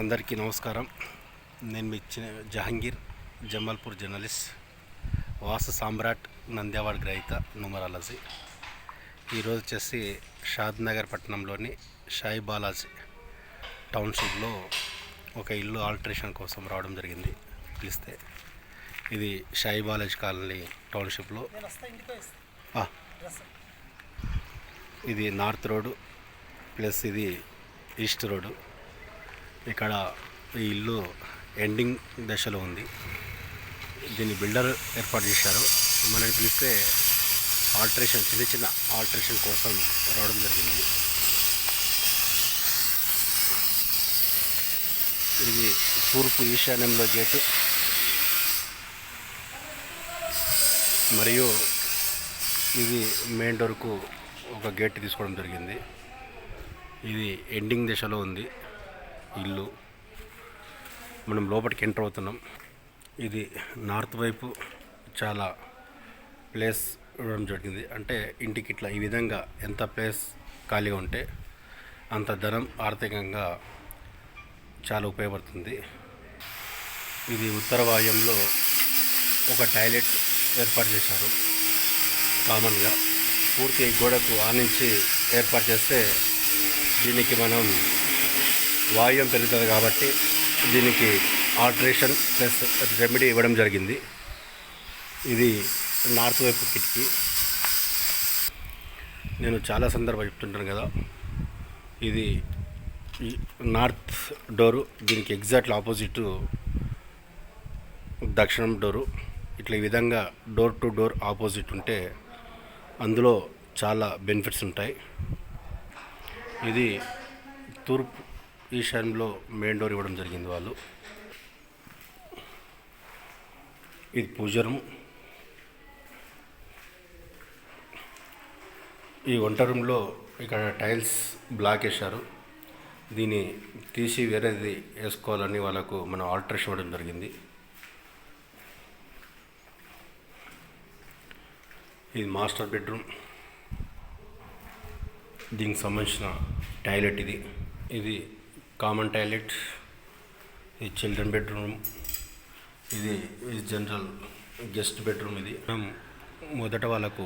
అందరికీ నమస్కారం. నేను మీ జహంగీర్ జహాంగీర్ జమాల్పూర్ జర్నలిస్ట్ వాసు సామ్రాట్ నంద్యావాడ్ గ్రహీత నుమరాలజీ ఈరోజు వచ్చేసి షాద్ నగర్ పట్టణంలోని షాయి బాలాజీ టౌన్షిప్లో ఒక ఇల్లు ఆల్టరేషన్ కోసం రావడం జరిగింది. పిలిస్తే ఇది షాయి బాలాజీ కాలనీ టౌన్షిప్లో. ఇది నార్త్ రోడ్ ప్లస్ ఇది ఈస్ట్ రోడ్. ఇక్కడ ఈ ఇల్లు ఎండింగ్ దశలో ఉంది. దీన్ని బిల్డర్ ఏర్పాటు చేశారు. మనని పిలిస్తే ఆల్టరేషన్ చిన్న చిన్న ఆల్టరేషన్ కోసం రావడం జరిగింది. ఇది తూర్పు ఈశాన్యంలో గేటు. మరియు ఇది మెయిన్ డోర్కు ఒక గేట్ తీసుకోవడం జరిగింది. ఇది ఎండింగ్ దశలో ఉంది. ఇల్లు. మనం లోపలికి ఎంటర్ అవుతున్నాం. ఇది నార్త్ వైపు చాలా ప్లేస్ ఇవ్వడం జరిగింది. అంటే ఇంటికి ఇట్లా ఈ విధంగా ఎంత ప్లేస్ ఖాళీగా ఉంటే అంత ధనం ఆర్థికంగా చాలా ఉపయోగపడుతుంది. ఇది ఉత్తర వాయుంలో ఒక టాయిలెట్ ఏర్పాటు చేశారు. కామన్గా పూర్తి గోడకు ఆనించి ఏర్పాటు చేస్తే దీనికి మనం వాయుం పెరుగుతుంది కాబట్టి దీనికి ఆల్ట్రేషన్ ప్లస్ రెమెడీ ఇవ్వడం జరిగింది. ఇది నార్త్ వైపు కిటికీ. నేను చాలా సందర్భం చెప్తుంటాను కదా. ఇది నార్త్ డోరు దీనికి ఎగ్జాక్ట్లీ ఆపోజిట్ దక్షిణం డోరు. ఇట్లా ఈ విధంగా డోర్ టు డోర్ ఆపోజిట్ ఉంటే అందులో చాలా బెనిఫిట్స్ ఉంటాయి. ఇది తూర్పు ఈశాన్యంలో మెయిన్ డోర్ ఇవ్వడం జరిగింది వాళ్ళు. ఇది పూజ రూమ్ ఈ వంట రూమ్లో ఇక్కడ టైల్స్ బ్లాక్ వేశారు. దీన్ని తీసి వేరేది వేసుకోవాలని వాళ్ళకు మనం ఆల్టరేషన్ ఇవ్వడం జరిగింది. ఇది మాస్టర్ బెడ్రూమ్. దీనికి సంబంధించిన టాయిలెట్ ఇది. ఇది కామన్ టాయిలెట్ ఇది చిల్డ్రన్ బెడ్రూమ్ ఇది జనరల్ గెస్ట్ బెడ్రూమ్ ఇది. మనం మొదట వాళ్ళకు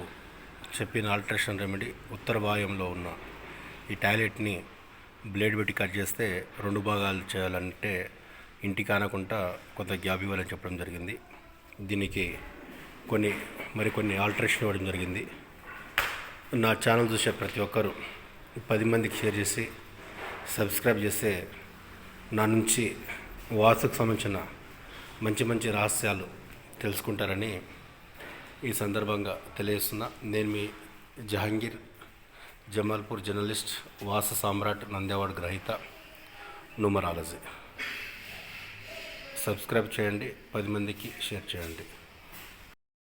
చెప్పిన ఆల్టరేషన్ రెమెడీ ఉత్తర భాగంలో ఉన్న ఈ టాయిలెట్ని బ్లేడ్ పెట్టి కట్ చేస్తే రెండు భాగాలు చేయాలంటే ఇంటికి ఆనకుండా కొంత గ్యాప్ ఇవ్వాలని చెప్పడం జరిగింది. దీనికి కొన్ని మరికొన్ని ఆల్టరేషన్ ఇవ్వడం జరిగింది. నా ఛానల్ చూసే ప్రతి ఒక్కరూ పది మందికి షేర్ చేసి సబ్స్క్రైబ్ చేస్తే నా నుంచి వాసుకు సంబంధించిన మంచి మంచి రహస్యాలు తెలుసుకుంటారని ఈ సందర్భంగా తెలియజేస్తున్నా. నేను మీ జహాంగీర్ జమాల్పూర్ జర్నలిస్ట్ వాస సామ్రాట్ నందేవాడ్ గ్రహీత న్యూమరాలజీ సబ్స్క్రైబ్ చేయండి పది మందికి షేర్ చేయండి.